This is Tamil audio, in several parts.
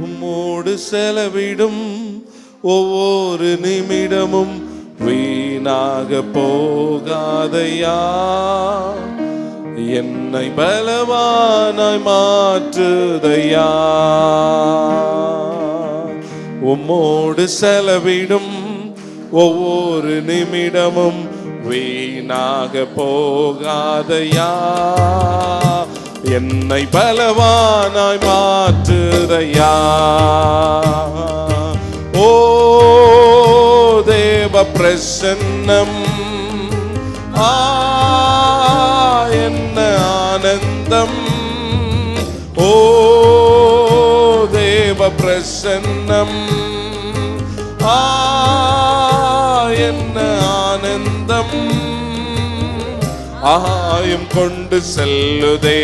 உம்மோடு செலவிடும் ஒவ்வொரு நிமிடமும் வீணாக போகாதையா? என்னை பலவானாய் மாற்றுதையா? உம்மோடு செலவிடும் ஒவ்வொரு நிமிடமும் வீணாக போகாதையா? என்னை பலவானாய் மாற்றுதையா? ஓ தேவ பிரசன்னம் ஆ என்ன ஆனந்தம்? ஓ தேவ பிரசன்னம் ஆ என்ன ஆனந்தம்? ஆகாயம் கொண்டு செல்லுதே.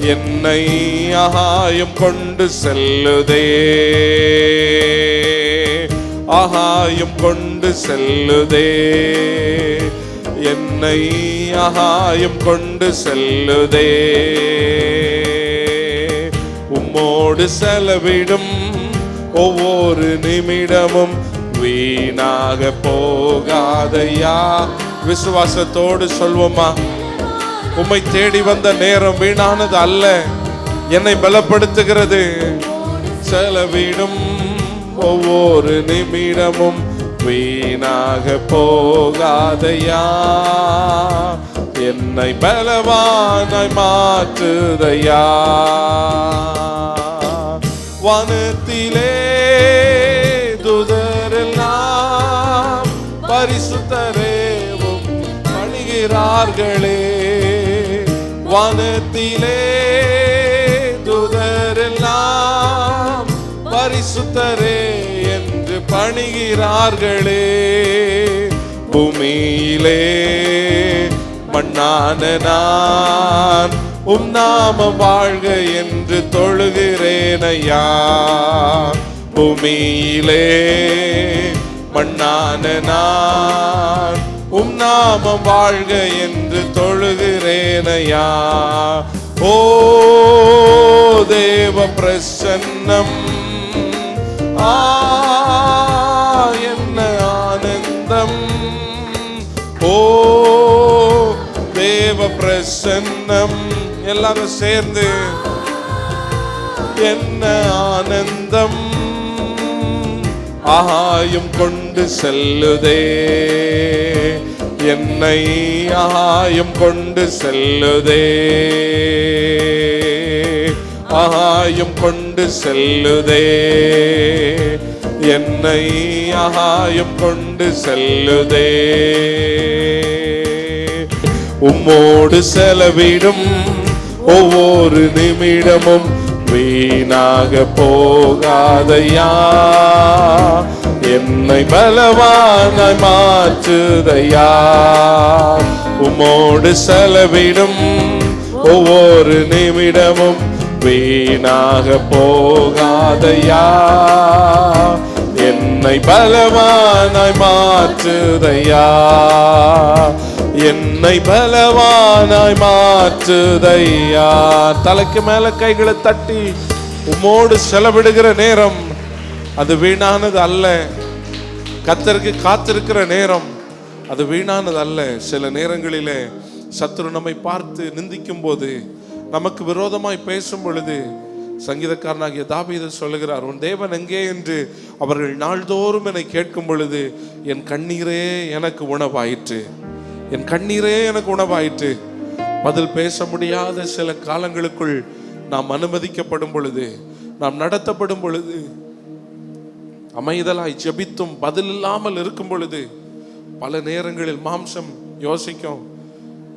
என்னை ஆகாயம் கொண்டு செல்லுதே. ஆகாயம் கொண்டு செல்லுதே. என்னை ஆகாயம் கொண்டு செல்லுதே. உம்மோடு செலவிடும் ஒவ்வொரு நிமிடமும் வீணாக போகாதையா? விசுவாசத்தோடு சொல்வோமா? உம்மை தேடி வந்த நேரம் வீணானது அல்ல. என்னை பலப்படுத்துகிறது. செலவிடும் ஒவ்வொரு நிமிடமும் வீணாக போகாதையா? என்னை பலவானாய் மாற்றுதையா? பணிகிறார்களே வனத்திலே துதரெல்லாம் பரிசுத்தரே என்று பணிகிறார்களே. பூமியிலே மண்ணான நான் உம் நாம வாழ்க என்று தொழுகிறேன் ஐயா பூமியிலே மண்ணான நான் நாமம் வாழ்க என்று தொழுகிறேனையா. ஓ தேவ பிரசன்னம். ஆ என்ன ஆனந்தம். ஓ தேவ பிரசன்னம். எல்லாரும் சேர்ந்து என்ன ஆனந்தம். ஆகாயம் கொண்டு செல்லுதே. என்னை ஆயம் கொண்டு செல்லுதே. ஆயம் கொண்டு செல்லுதே. என்னை ஆயம் கொண்டு செல்லுதே. உம்மோடு செலவிடும் ஒவ்வொரு நிமிடமும் வீணாக போகாதையா. என்னை பலவானாய் மாற்றுதையா? உமோடு செலவிடும் ஒவ்வொரு நிமிடமும் வீணாக போகாதையா? என்னை பலவானாய் மாற்றுதையா? என்னை பலவானாய் மாற்றுதையா? தலைக்கு மேல கைகளை தட்டி உம்மோடு செலவிடுகிற நேரம் அது வீணானது அல்ல. கத்தருக்கு காத்திருக்கிற நேரம் அது வீணானது அல்ல சில நேரங்களிலே சத்துரு நம்மை பார்த்து நிந்திக்கும் போது நமக்கு விரோதமாய் பேசும் பொழுது சங்கீதக்காரனாகிய தாவீது சொல்லுகிறார் உன் தேவன் எங்கே என்று அவர்கள் நாள்தோறும் என்னை கேட்கும் பொழுது என் கண்ணீரே எனக்கு உணவாயிற்று. என் கண்ணீரே எனக்கு உணவாயிற்று. பதில் பேச முடியாத சில காலங்களுக்குள் நாம் அனுமதிக்கப்படும் பொழுது நாம் நடத்தப்படும் பொழுது அமைதலாய் ஜெபித்தும் பதில் இல்லாமல் இருக்கும் பொழுது பல நேரங்களில் மாம்சம் யோசிக்கும்.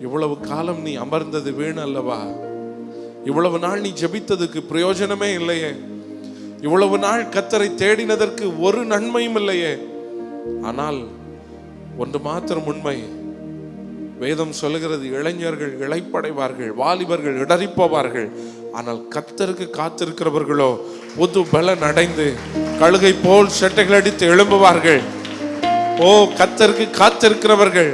இவ்வளவு காலம் நீ அமர்ந்தது வீண் அல்லவா? இவ்வளவு நாள் நீ ஜெபித்ததுக்கு பிரயோஜனமே இல்லையே. இவ்வளவு நாள் கத்தரை தேடினதற்கு ஒரு நன்மையும் இல்லையே. ஆனால் ஒன்று மாத்திரம் உண்மை. வேதம் சொல்லுகிறது இளைஞர்கள் இளைப்படைவார்கள் வாலிபர்கள் இடறிப்போவார்கள் ஆனால் கத்தருக்கு காத்திருக்கிறவர்களோ புது பலன் அடைந்து கழுகை போல் செட்டைகள் அடித்து எழும்புவார்கள். ஓ கத்தருக்கு காத்திருக்கிறவர்கள்.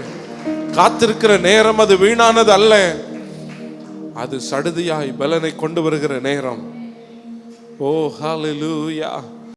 காத்திருக்கிற நேரம் அது வீணானது அல்ல. அது சடுதியாய் பலனை கொண்டு வருகிற நேரம். ஓ ஹாலூயா